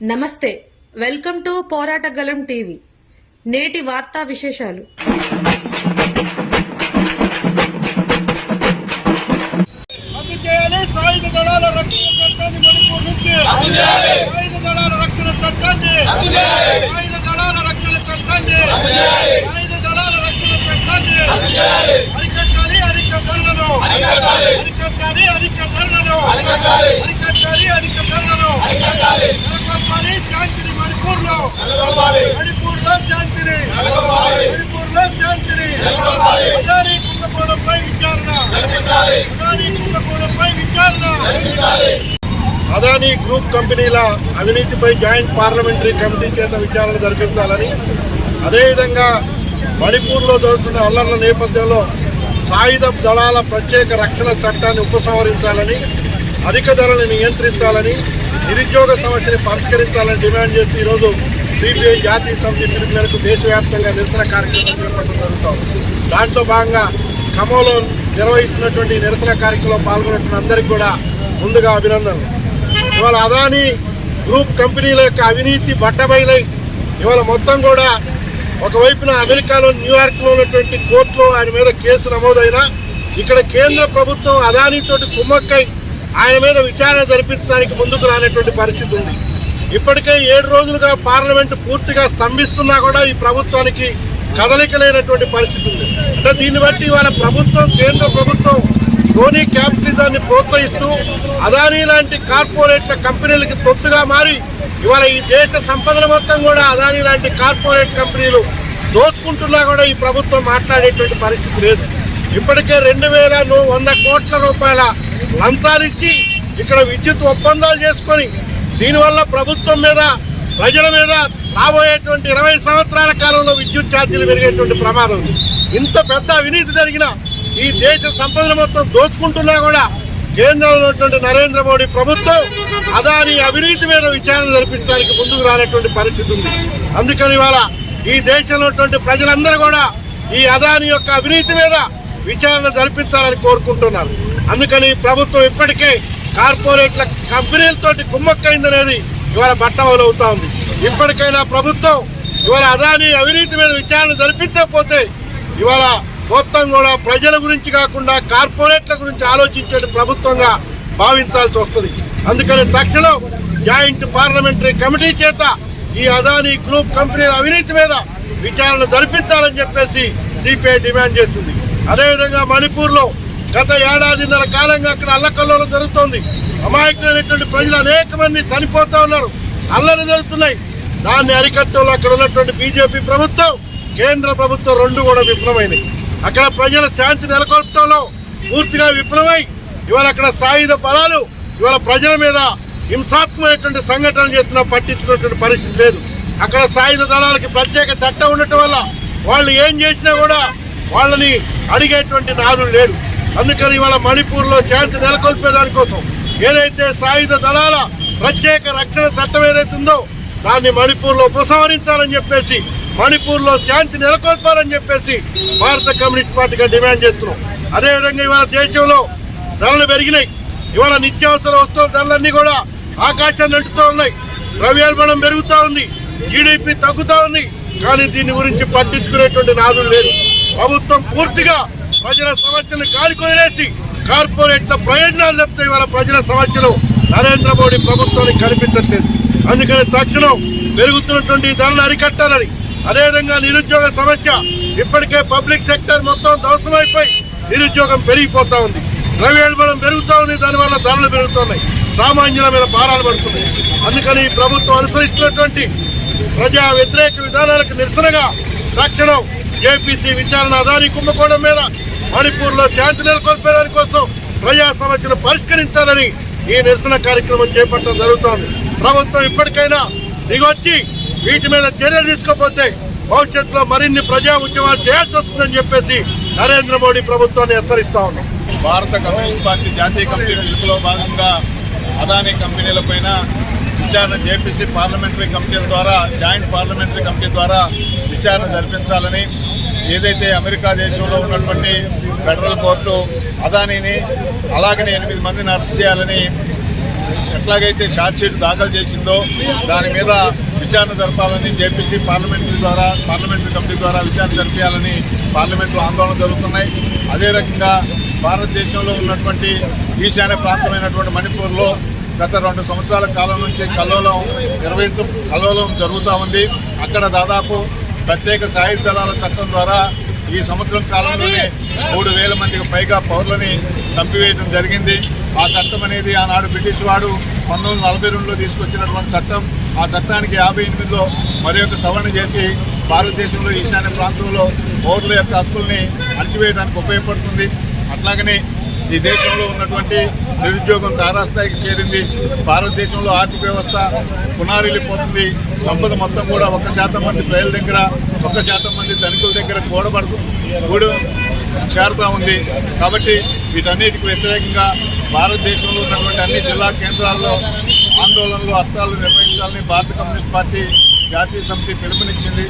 నమస్తే welcome to పోరాటగలం TV. నేటి వార్తా విశేషాలు. సాయుధ దళాల రక్షణ చట్టాన్ని మణిపూర్ నుంచి సాయుధ దళాల రక్షణ చట్టాన్ని. సాయుధ దళాల రక్షణ చట్టాన్ని. సాయుధ దళాల రక్షణ చట్టాన్ని అరికట్టాలి అరికట్టలను అరికట్టాలి అరికట్టలను అరికట్టాలి అరికట్టలను నెలకొల్పాలి శాంతిని మణిపూర్లో మణిపూర్లో శాంతిని మణిపూర్లో శాంతిని అదానీ కుంభకోణంపై విచారణ అదానీ గ్రూప్ కంపెనీల అవినీతిపై జాయింట్ పార్లమెంటరీ కమిటీ చేత విచారణ జరిపించాలని అదేవిధంగా మణిపూర్లో జరుగుతున్న అల్లర్ల నేపథ్యంలో సాయుధ దళాల ప్రత్యేక రక్షణ చట్టాన్ని ఉపసంహరించాలని అధిక ధరలను నియంత్రించాలని నిరుద్యోగ సమస్యని పరిష్కరించాలని డిమాండ్ చేస్తూ ఈరోజు సిపిఐ జాతీయ సమితి పిలుపు మేరకు దేశవ్యాప్తంగా నిరసన కార్యక్రమం చేపట్టడం జరుగుతాం దాంట్లో భాగంగా ఖమ్మంలో నిర్వహిస్తున్నటువంటి నిరసన కార్యక్రమంలో పాల్గొన్నటువంటి అందరికీ కూడా ముందుగా అభినందనలు. ఇవాళ అదానీ గ్రూప్ కంపెనీల యొక్క అవినీతి బట్టబయలై ఇవాళ మొత్తం కూడా ఒకవైపున అమెరికాలో న్యూయార్క్లో ఉన్నటువంటి కోర్టులో ఆయన మీద కేసు నమోదైనా ఇక్కడ కేంద్ర ప్రభుత్వం అదానీతోటి కుమ్మక్కై ఆయన మీద విచారణ జరిపించడానికి ముందుకు రానటువంటి పరిస్థితి ఉంది. ఇప్పటికే ఏడు రోజులుగా పార్లమెంటు పూర్తిగా స్తంభిస్తున్నా కూడా ఈ ప్రభుత్వానికి కదలిక లేనటువంటి పరిస్థితి ఉంది. అంటే దీన్ని బట్టి ఇవాళ ప్రభుత్వం కేంద్ర ప్రభుత్వం ధోని క్యాపిటలిజాన్ని ప్రోత్సహిస్తూ అదానీ లాంటి కార్పొరేట్ల కంపెనీలకి తొత్తుగా మారి ఇవాళ ఈ దేశ సంపదల మొత్తం కూడా అదానీ లాంటి కార్పొరేట్ కంపెనీలు దోచుకుంటున్నా కూడా ఈ ప్రభుత్వం మాట్లాడేటువంటి పరిస్థితి లేదు. ఇప్పటికే రెండు వేల వంద కోట్ల రూపాయల లంచాలు ఇచ్చి ఇక్కడ విద్యుత్ ఒప్పందాలు చేసుకొని దీనివల్ల ప్రభుత్వం మీద ప్రజల మీద రాబోయేటువంటి ఇరవై సంవత్సరాల కాలంలో విద్యుత్ ఛార్జీలు పెరిగేటువంటి ప్రమాదం ఉంది ఇంత పెద్ద అవినీతి జరిగిన ఈ దేశ సంపదను మొత్తం దోచుకుంటున్నా కూడా కేంద్రంలో ఉన్నటువంటి నరేంద్ర మోడీ ప్రభుత్వం అదాని అవినీతి మీద విచారణ జరిపించడానికి ముందుకు రానటువంటి పరిస్థితి ఉంది. అందుకని ఇవాళ ఈ దేశంలో ఉన్నటువంటి ప్రజలందరూ కూడా ఈ అదాని యొక్క అవినీతి మీద విచారణ జరిపించాలని కోరుకుంటున్నారు. అందుకని ప్రభుత్వం ఇప్పటికే కార్పొరేట్ల కంపెనీలతోటి కుమ్మక్కైందనేది ఇవాళ బట్టవలు ఉంది. ఇప్పటికైనా ప్రభుత్వం ఇవాళ అదాని అవినీతి మీద విచారణ జరిపించకపోతే ఇవాళ మొత్తం కూడా ప్రజల గురించి కాకుండా కార్పొరేట్ల గురించి ఆలోచించే ప్రభుత్వంగా భావించాల్సి వస్తుంది. అందుకని తక్షణం జాయింట్ పార్లమెంటరీ కమిటీ చేత ఈ అదానీ గ్రూప్ కంపెనీల అవినీతి మీద విచారణ జరిపించాలని చెప్పేసి సిపిఐ డిమాండ్ చేస్తుంది. అదేవిధంగా మణిపూర్లో గత ఏడాదిన్నర కాలంగా అక్కడ అల్లకల్లోలు జరుగుతోంది. అమాయకులైనటువంటి ప్రజలు అనేక మంది చనిపోతూ ఉన్నారు. అల్లరి జరుగుతున్నాయి. దాన్ని అరికట్టడంలో అక్కడ ఉన్నటువంటి బీజేపీ ప్రభుత్వం కేంద్ర ప్రభుత్వం రెండు కూడా విఫలమైనవి అక్కడ ప్రజల శాంతి నెలకొల్పడంలో పూర్తిగా విఫలమై ఇవాళ అక్కడ సాయుధ బలాలు ఇవాళ ప్రజల మీద హింసాత్మకమైనటువంటి సంఘటనలు చేస్తున్నా పట్టించుకున్నటువంటి పరిస్థితి లేదు. అక్కడ సాయుధ దళాలకి ప్రత్యేక చట్టం ఉండటం వల్ల వాళ్ళు ఏం చేసినా కూడా వాళ్ళని అడిగేటువంటి నాదులు లేరు. అందుకని ఇవాళ మణిపూర్లో శాంతి నెలకొల్పే దానికోసం ఏదైతే సాయుధ దళాల ప్రత్యేక రక్షణ చట్టం ఏదైతే ఉందో దాన్ని మణిపూర్లో ఉపసంహరించాలని చెప్పేసి మణిపూర్లో శాంతి నెలకొల్పాలని చెప్పేసి భారత కమ్యూనిస్ట్ పార్టీగా డిమాండ్ చేస్తున్నాం. అదేవిధంగా ఇవాళ దేశంలో ధరలు పెరిగినాయి. ఇవాళ నిత్యావసర వస్తువుల ధరలన్నీ కూడా ఆకాశాన్ని అంటుతూ ఉన్నాయి. ద్రవ్యోల్బణం పెరుగుతూ ఉంది. జీడిపి తగ్గుతూ ఉంది. కానీ దీని గురించి పట్టించుకునేటువంటి నాదులు లేదు. ప్రభుత్వం పూర్తిగా ప్రజల సమస్యలను కాలికొదిలేసి కార్పొరేట్ల ప్రయోజనాలు చెప్తే ఇవాళ ప్రజల సమస్యలు నరేంద్ర మోడీ ప్రభుత్వానికి కనిపించట్లేదు అందుకని తక్షణం పెరుగుతున్నటువంటి ధరలు అరికట్టాలని అదేవిధంగా నిరుద్యోగ సమస్య ఇప్పటికే పబ్లిక్ సెక్టర్ మొత్తం ధ్వంసమైపోయి నిరుద్యోగం పెరిగిపోతా ఉంది. ద్రవ్యోల్బణం పెరుగుతూ ఉంది దానివల్ల ధరలు పెరుగుతున్నాయి. సామాన్యుల మీద భారాలు పడుతున్నాయి. అందుకని ఈ ప్రభుత్వం అనుసరిస్తున్నటువంటి ప్రజా వ్యతిరేక విధానాలకు నిరసనగా తక్షణం జేపీసీ విచారణ అదాని కుంభకోణం మీద మణిపూర్లో శాంతి నెలకొల్పేదాని కోసం ప్రజా సమస్యలు పరిష్కరించాలని ఈ నిరసన కార్యక్రమం చేపట్టడం జరుగుతోంది. ప్రభుత్వం ఇప్పటికైనా దిగొచ్చి వీటి మీద చర్యలు తీసుకోకపోతే భవిష్యత్తులో మరిన్ని ప్రజా ఉద్యమాలు చేయాల్సి వస్తుందని చెప్పేసి నరేంద్ర మోడీ ప్రభుత్వాన్ని హెచ్చరిస్తా ఉన్నాం. భారత కమ్యూనిస్ట్ పార్టీ జాతీయ కమిటీ పిలుపులో భాగంగా అదానీ కంపెనీలపైన విచారణ చేపిసి పార్లమెంటరీ కమిటీల ద్వారా జాయింట్ పార్లమెంటరీ కమిటీ ద్వారా విచారణ జరిపించాలని ఏదైతే అమెరికా దేశంలో ఉన్నటువంటి ఫెడరల్ కోర్టు అదానీని అలాగనే ఎనిమిది మందిని అరెస్ట్ చేయాలని ఎట్లాగైతే షార్ట్షీట్ దాఖలు చేసిందో దాని మీద విచారణ జరపాలని జేపీసీ పార్లమెంటరీ ద్వారా పార్లమెంటరీ కమిటీ ద్వారా విచారణ జరిపించాలని పార్లమెంట్లో ఆందోళన జరుగుతున్నాయి. అదే రకంగా భారతదేశంలో ఉన్నటువంటి ఈశాన్య ప్రాంతమైనటువంటి మణిపూర్లో గత రెండు సంవత్సరాల కాలం నుంచి కల్లోలం నిర్వహించ కల్లోలం జరుగుతూ ఉంది. అక్కడ దాదాపు ప్రత్యేక సాయుధ దళాల చట్టం ద్వారా ఈ సంవత్సరం కాలంలోనే మూడు వేల మందికి పైగా పౌరులని చంపివేయడం జరిగింది. ఆ చట్టం అనేది ఆనాడు బ్రిటిష్ వాడు పంతొమ్మిది వందల నలభై రెండులో తీసుకొచ్చినటువంటి చట్టం. ఆ చట్టానికి యాభై ఎనిమిదిలో మరి యొక్క సవరణ చేసి భారతదేశంలో ఈశాన్య ప్రాంతంలో పౌరుల యొక్క హక్కుల్ని అణచివేయడానికి ఉపయోగపడుతుంది. అట్లాగనే ఈ దేశంలో ఉన్నటువంటి నిరుద్యోగం తారాస్థాయికి చేరింది. భారతదేశంలో ఆర్థిక వ్యవస్థ పునారిల్లిపోతుంది సంపద మొత్తం కూడా ఒక శాతం మంది ప్రజల దగ్గర ఒక శాతం మంది ధనికుల దగ్గర కూడబడుతూ కూడు చేరుతూ ఉంది. కాబట్టి వీటన్నిటికి వ్యతిరేకంగా భారతదేశంలో ఉన్నటువంటి అన్ని జిల్లా కేంద్రాల్లో ఆందోళనలు అర్థాలు నిర్వహించాలని భారత కమ్యూనిస్ట్ పార్టీ జాతీయ సమితి పిలుపునిచ్చింది.